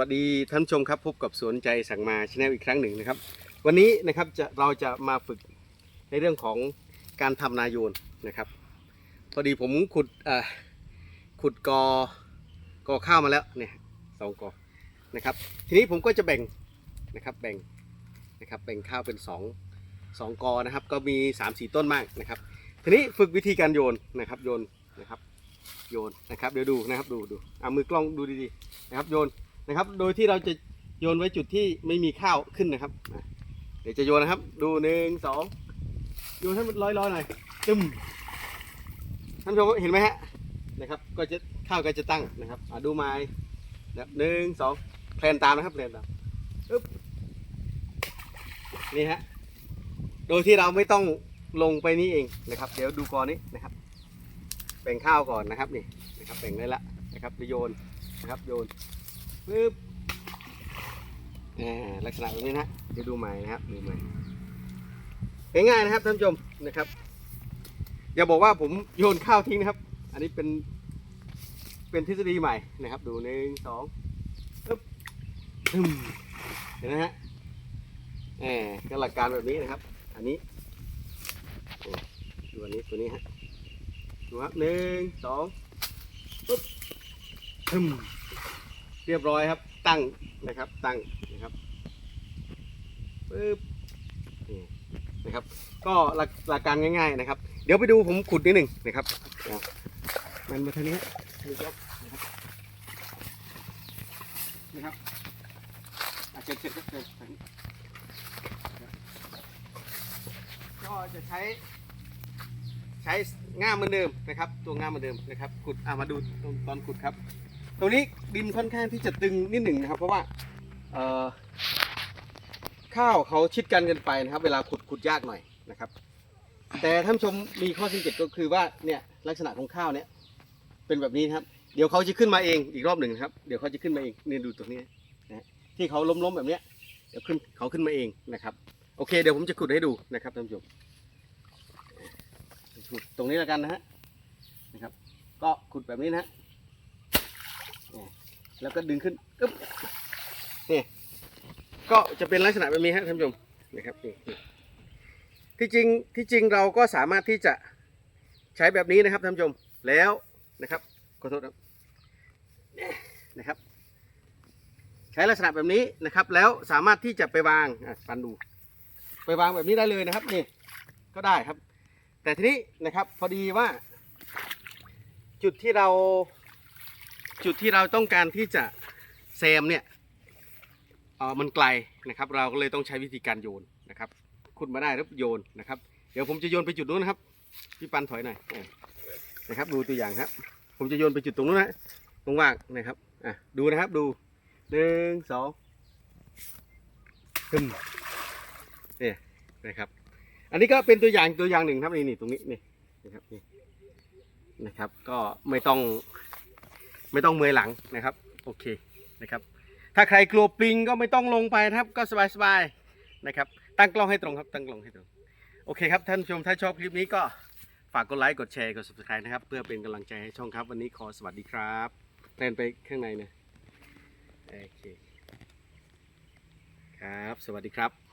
วัสดีท่านชมครับพบกับสวนใจสั่งมาชแนลอีกครั้งหนึ่งนะครับ วันนี้นะครับจะเราจะมาฝึกในเรื่องของการทำนาโยนนะครับพอดีผมขุดอ่อขุดกอกอข้าวมาแล้วเนี่ยสองกอนะครับ ทีนี้ผมก็จะแบ่งนะครับแบ่งนะครับแบ่งข้าวเป็นสองสองกอนะครับ ก็มี3ามสี่ต้นมากนะครับ ทีนี้ฝึกวิธีการโยนนะครับโยนนะครับโยนนะครับเดี๋ยวดูนะครับดูดูเอามือกล้องดูดีๆนะครับโยน นะครับ โดยที่เราจะโยนไว้จุดที่ไม่มีข้าวขึ้นนะครับ เดี๋ยวจะโยนนะครับ ดูหนึ่งสองโยนให้มันลอยๆหน่อยตึมท่านผู้ชมเห็นไหมฮะนะครับ ก็จะข้าวก็จะตั้งนะครับดูไม้นะหนึ่งสองแพลนตามนะครับแพลนตามอึ๊บนี่ฮะโดยที่เราไม่ต้องลงไปนี่เองนะครับ เดี๋ยวดูก่อนนี้นะครับแบ่งข้าวก่อนนะครับนี่นะครับแบ่งได้ละนะครับโยนนะครับโยน ปึ๊บอ่ลักษณะแบบนี้นะฮะเดี๋ยวดูใหม่นะครับดูใหม่ง่ายๆนะครับท่านผู้ชมนะครับ อย่าบอกว่าผมโยนข้าวทิ้งนะครับ อันนี้เป็นเป็นทฤษฎีใหม่นะครับ ดูหนึ่งสองปึ๊บทึมเห็นไหมฮะแหมก็หลักการแบบนี้นะครับ อันนี้ดูอันนี้ตัวนี้ฮะดูครับหนึ่งสองปุ๊บทึม เรียบร้อยครับ ตั้งนะครับ ตั้งนะครับปุ๊บนี่นะครับ ก็หลักหลักการง่าย ๆนะครับ เดี๋ยวไปดูผมขุดนิดหนึ่งนะครับมันมาทางนี้นี่ครับนะครับนะครับอะเสร็จเสร็เสร็จเสร็จทางนี้นะครับก็จะใช้ใช้ง่ามเหมือนเดิมนะครับ ตัวง่ามเหมือนเดิมนะครับขุดอะมาดูตอนขุดครับ ตรงนี้ดินค่อนข้างที่จะตึงนิดหนึ่งนะครับ เพราะว่าเอข้าวเขาชิดกันเกินไปนะครับ เวลาขุดขุดยากหน่อยนะครับ แต่ท่านชมมีข้อสังเกตก็คือว่าเนี่ยลักษณะของข้าวเนี่ยเป็นแบบนี้ครับ เดี๋ยวเขาจะขึ้นมาเองอีกรอบหนึ่งครับ เดี๋ยวเขาจะขึ้นมาเองเนี่ยดูตรงนี้นะที่เขาล้มๆแบบเนี้ยเดี๋ยวขึ้นเขาขึ้นมาเองนะครับ โอเค เดี๋ยวผมจะขุดให้ดูนะครับท่านผู้ชมขุดตรงนี้แล้วกันนะฮะนะครับ ก็ขุดแบบนี้นะฮะ แล้วก็ดึงขึ้นอึ๊บนี่ก็จะเป็นลักษณะแบบนี้ฮะท่านผู้ชมนะครับนี่ที่จริงที่จริงเราก็สามารถที่จะใช้แบบนี้นะครับท่านผู้ชมแล้วนะครับขอโทษครับเนี่ยนะครับ ใช้ลักษณะแบบนี้นะครับ แล้วสามารถที่จะไปวางอะปันดู ไปวางแบบนี้ได้เลยนะครับนี่ก็ได้ครับ แต่ทีนี้นะครับพอดีว่า จุดที่เรา จุดที่เราต้องการที่จะแซมเนี่ยเออมันไกลนะครับ เราก็เลยต้องใช้วิธีการโยนนะครับขุดมาได้แล้วโยนนะครับ เดี๋ยวผมจะโยนไปจุดนู้นนะครับพี่ปันถอยหน่อยนะครับดูตัวอย่างครับ ผมจะโยนไปจุดตรงนู้นนะตรงว่างนะครับอะดูนะครับดูหนึ่งสองขึ้นเนี่ยนะครับ อันนี้ก็เป็นตัวอย่างตัวอย่างหนึ่งครับนี่นี่ตรงนี้นี่นะครับนี่นะครับ ก็ไม่ต้อง ไม่ต้องเมื่อยหลังนะครับ โอเคนะครับ ถ้าใครกลัวปลิงก็ไม่ต้องลงไปนะครับ ก็สบายๆนะครับ ตั้งกล้องให้ตรงครับ ตั้งกล้องให้ตรง โอเคครับท่านผู้ชมถ้าชอบคลิปนี้ก็ฝากกดไลค์กดแชร์กด subscribe นะครับ เพื่อเป็นกำลังใจให้ช่องครับ วันนี้ขอสวัสดีครับแพนไปข้างในนะโอเคครับ สวัสดีครับ